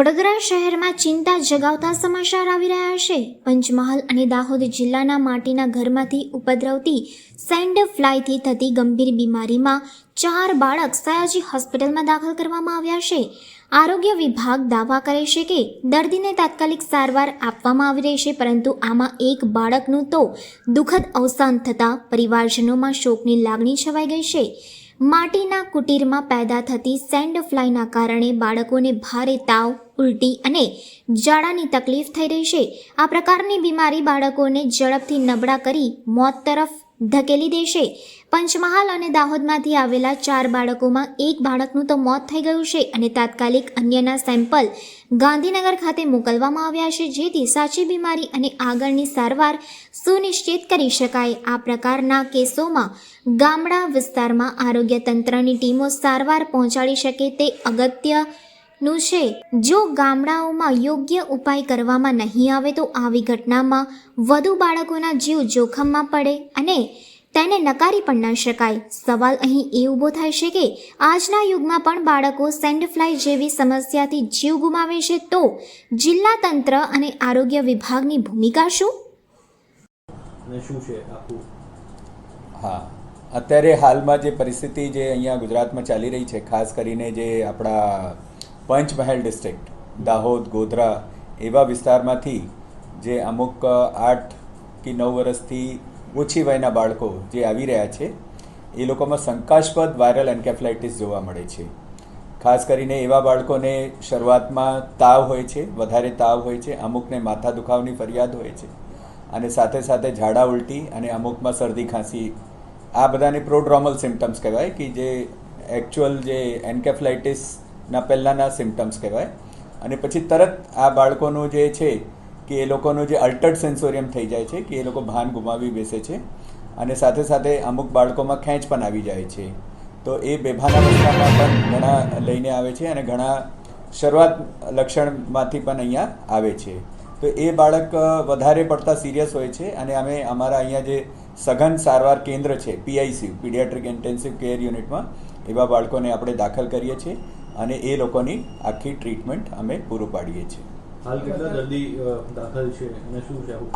વડોદરા શહેરમાં ચિંતા જગાવતા સમાચાર આવી રહ્યા છે. પંચમહાલ અને દાહોદ જિલ્લાના માટીના ઘરમાંથી ઉપદ્રવતી સેન્ડ ફ્લાયથી થતી ગંભીર બીમારીમાં ચાર બાળક સયાજી હોસ્પિટલમાં દાખલ કરવામાં આવ્યા છે. આરોગ્ય વિભાગ દાવા કરે છે કે દર્દીને તાત્કાલિક સારવાર આપવામાં આવી રહી છે, પરંતુ આમાં એક બાળકનું તો દુઃખદ અવસાન થતાં પરિવારજનોમાં શોકની લાગણી છવાઈ ગઈ છે. માટીના કુટીરમાં પેદા થતી સેન્ડ ફ્લાયના કારણે બાળકોને ભારે તાવ, ઉલટી અને ઝાડાની તકલીફ થઈ રહી છે. આ પ્રકારની બીમારી બાળકોને ઝડપથી નબળા કરી મોત તરફ ધકેલી દેશે. પંચમહાલ અને દાહોદમાંથી આવેલા ચાર બાળકોમાં એક બાળકનું તો મોત થઈ ગયું છે અને તાત્કાલિક અન્યના સેમ્પલ ગાંધીનગર ખાતે મોકલવામાં આવ્યા છે, જેથી સાચી બીમારી અને આગળની સારવાર સુનિશ્ચિત કરી શકાય. આ પ્રકારના કેસોમાં ગામડા વિસ્તારમાં આરોગ્ય તંત્રની ટીમો સારવાર પહોંચાડી શકે તે અગત્યનું છે. જો ગામડાઓમાં યોગ્ય ઉપાય કરવામાં નહીં આવે તો આવી ઘટનામાં વધુ બાળકોના જીવ જોખમમાં પડે અને તેને નકારી પણ ન શકાય. સવાલ અહીં એ ઊભો થાય છે કે આજના યુગમાં પણ બાળકો સેન્ડફ્લાય જેવી સમસ્યાથી જીવ ગુમાવે છે તો જિલ્લા તંત્ર અને આરોગ્ય વિભાગની ભૂમિકા શું? શું છે હા, અત્યારે હાલમાં જે પરિસ્થિતિ જે અહીંયા ગુજરાતમાં ચાલી રહી છે, ખાસ કરીને જે આપણા પંચમહાલ ડિસ્ટ્રિક્ટ દાહોદ, ગોધરા એવા વિસ્તારમાંથી જે અમુક આઠ કે નવ વર્ષથી ઓછી વયના બાળકો જે આવી રહ્યા છે, એ લોકોમાં શંકાસ્પદ વાયરલ એન્કેફ્લાઇટિસ જોવા મળે છે. ખાસ કરીને એવા બાળકોને શરૂઆતમાં તાવ હોય છે, વધારે તાવ હોય છે, અમુકને માથા દુખાવાની ફરિયાદ હોય છે અને સાથે સાથે ઝાડા ઉલટી અને અમુકમાં શરદી ખાંસી. આ બધાને પ્રોડ્રોમલ સિમ્ટમ્સ કહેવાય કે જે એકચ્યુઅલ જે એન્કેફ્લાઇટિસના પહેલાંના સિમ્ટમ્સ કહેવાય. અને પછી તરત આ બાળકોનું જે છે કે એ લોકોનું જે અલ્ટર્ડ સેન્સોરિયમ થઈ જાય છે, કે એ લોકો ભાન ગુમાવી બેસે છે. અને સાથે સાથે અમુક બાળકોમાં ખેંચ પણ આવી જાય છે. તો એ બેભાન અવસ્થામાં પણ ઘણા લઈને આવે છે અને ઘણા શરૂઆત લક્ષણમાંથી પણ અહીંયા આવે છે. તો એ બાળક વધારે પડતા સિરિયસ હોય છે અને અમે અમારા અહીંયા જે સઘન સારવાર કેન્દ્ર છે, પીઆઈસી, પીડિયાટ્રિક ઇન્ટેન્સિવ કેર યુનિટમાં, એવા બાળકોને આપણે દાખલ કરીએ છીએ. અને એ લોકોની આખી ટ્રીટમેન્ટ અમે પૂરું પાડીએ છીએ.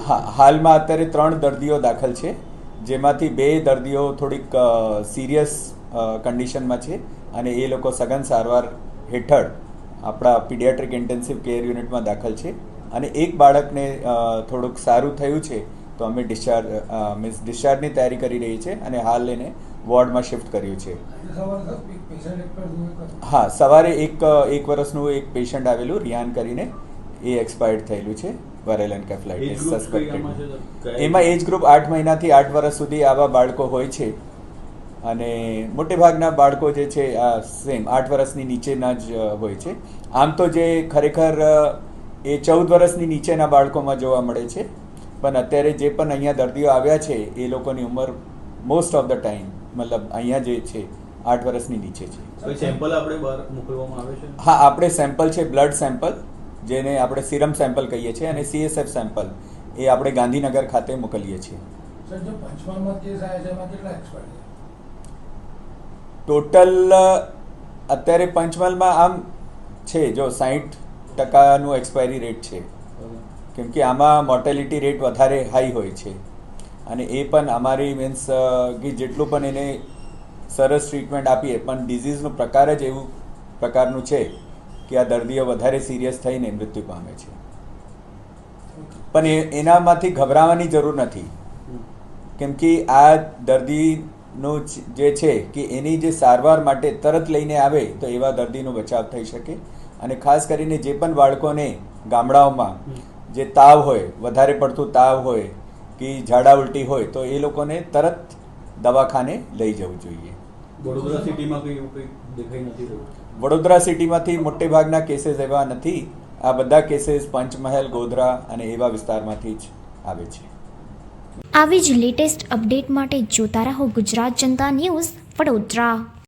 હા હાલમાં અત્યારે ત્રણ દર્દીઓ દાખલ છે જેમાંથી બે દર્દીઓ થોડીક સિરિયસ કન્ડિશનમાં છે અને એ લોકો સઘન સારવાર હેઠળ આપણા પીડિયાટ્રિક ઇન્ટેન્સિવ કેર યુનિટમાં દાખલ છે. અને એક બાળકને થોડુંક સારું થયું છે તો અમે ડિસ્ચાર્જ મીન્સ ડિસ્ચાર્જની તૈયારી કરી રહી છે અને હાલ એને વોર્ડમાં શિફ્ટ કર્યું છે. હા સવારે એક એક વર્ષનું એક પેશન્ટ આવેલું રિયાન કરીને એ એક્સપાયર્ડ થયેલું છે વરેલ એન્કેફલાઇટિસ સસ્પેક્ટેડ એમાં એજ ગ્રુપ આઠ મહિનાથી આઠ વર્ષ સુધી આવા બાળકો હોય છે. અને મોટે ભાગના બાળકો જે છે આ સેમ આઠ વર્ષની નીચેના જ હોય છે. આમ તો જે ખરેખર એ ચૌદ વર્ષની નીચેના બાળકોમાં જોવા મળે છે. પણ અત્યારે જે પણ અહીંયા દર્દીઓ આવ્યા છે એ લોકોની ઉંમર મોસ્ટ ઓફ ધ ટાઈમ મતલબ અહીંયા જે છે આઠ વર્ષની નીચે છે. સેમ્પલ આપણે બહાર મોકલવામાં આવે છે? હા આપણે સેમ્પલ છે બ્લડ સેમ્પલ જેને આપણે સિરમ સેમ્પલ કહીએ છીએ અને સીએસએફ સેમ્પલ એ આપણે ગાંધીનગર ખાતે મોકલીએ છીએ. સર જો પંચમહાલમાં કેસ આવ્યા છે એમાં કેટલા એક્સપાયર ટોટલ અત્યારે પંચમહાલમાં આમ છે જો સાહીઠ ટકાનું એક્સપાયરી રેટ છે. કેમ કે આમાં મોર્ટેલિટી રેટ વધારે હાઈ હોય છે. અને એ પણ અમારી મીન્સ કે જેટલું પણ એને સરસ ટ્રીટમેન્ટ આપીએ પણ ડિઝીઝનો પ્રકાર જ એવું પ્રકારનું છે કે આ દર્દીઓ વધારે સિરિયસ થઈને મૃત્યુ પામે છે. પણ એ એનામાંથી ગભરાવાની જરૂર નથી. કેમ કે આ દર્દીનું જે છે કે એની જે સારવાર માટે તરત લઈને આવે તો એવા દર્દીનો બચાવ થઈ શકે. અને ખાસ કરીને જે પણ બાળકોને ગામડાઓમાં જે તાવ હોય વધારે પડતું તાવ હોય કે ઝાડા ઉલટી હોય તો એ લોકોને તરત દવાખાને લઈ જવું જોઈએ. વડોદરા સિટીમાં કંઈ એવું કંઈ દેખાઈ નથી રહ્યું? વડોદરા સિટીમાંથી મોટે ભાગના કેસીસ એવા નથી. આ બધા કેસીસ પંચમહાલ ગોધરા અને એવા વિસ્તારમાંથી જ આવે છે. આવી જ લેટેસ્ટ અપડેટ માટે જોતા રહો ગુજરાત જનતા ન્યૂઝ વડોદરા.